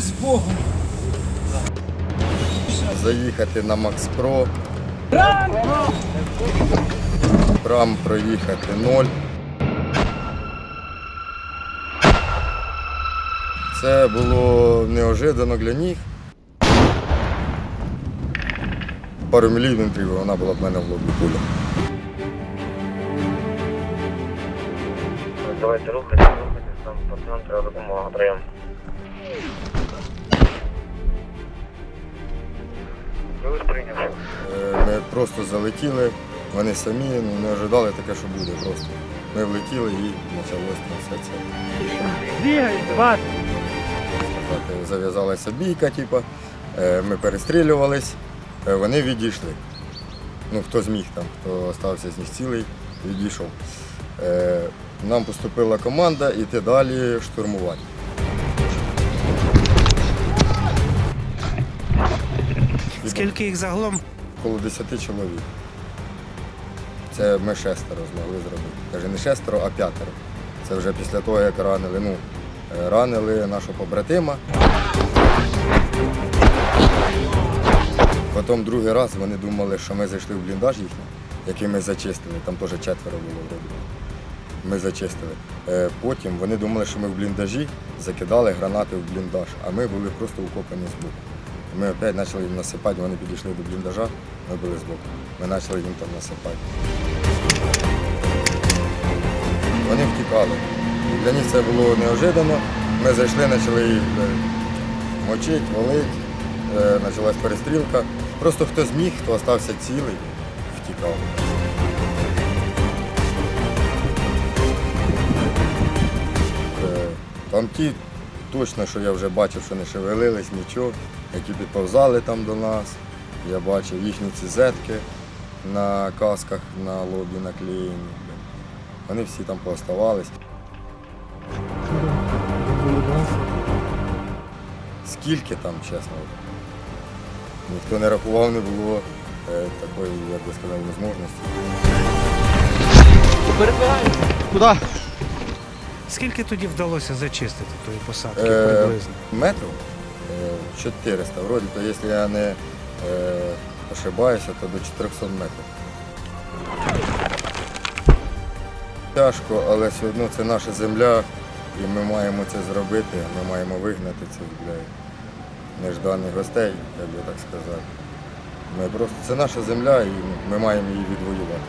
з Богом. Заїхати на Макспро. Прам проїхати ноль. Це було неожиданно для них. Пару міліметрів вона була в мене в лобі куля. Давайте рухайтесь, рухайтесь там пацан, треба допомога, прийом. Ми просто залетіли, вони самі ну, не ожидали таке, що буде просто. Ми влетіли і почалося там все це. сказати, зав'язалася бійка, типу, е, ми перестрілювались, е, вони відійшли. Ну, хто зміг там, хто залишився з них цілий, відійшов. Е, Нам поступила команда йти далі штурмувати. Скільки їх загалом? Коло 10 чоловік. Це ми шестеро змогли зробити. Каже, не шестеро, а п'ятеро. Це вже після того, як ранили. Ну, е, ранили нашого побратима. Потім другий раз вони думали, що ми зайшли в бліндаж їхній, який ми зачистили. Там теж четверо було вроді. Ми зачистили. Е, Потім вони думали, що ми в бліндажі закидали гранати в бліндаж, а ми були просто укопані збоку. Ми опять почали їм насипати, вони підійшли до бліндажа, ми були збоку. Ми почали їм там насипати. Вони втікали. І Для них це було неожиданно. Ми зайшли, почали їх е, мочити, валити, Е, почалась перестрілка. Просто хто зміг, хто залишився цілий, втікав. Е, Там ті точно, що я вже бачив, що не шевелились нічого, які підповзали там до нас. Я бачив їхні ці зетки на касках на лобі наклеєні. Вони всі там пооставались. Скільки там, чесно, ніхто не рахував, не було е, такої, як би сказав, можливості. Куди? Скільки тоді вдалося зачистити тої посадки Е, приблизно? Метрів е, 400. Вроді, то якщо я не е, ошибаюся, то до 400 метрів. Тяжко, але все одно це наша земля, і ми маємо це зробити, ми маємо вигнати цих нежданих гостей, як би так сказати. Ми просто, це наша земля і ми маємо її відвоювати.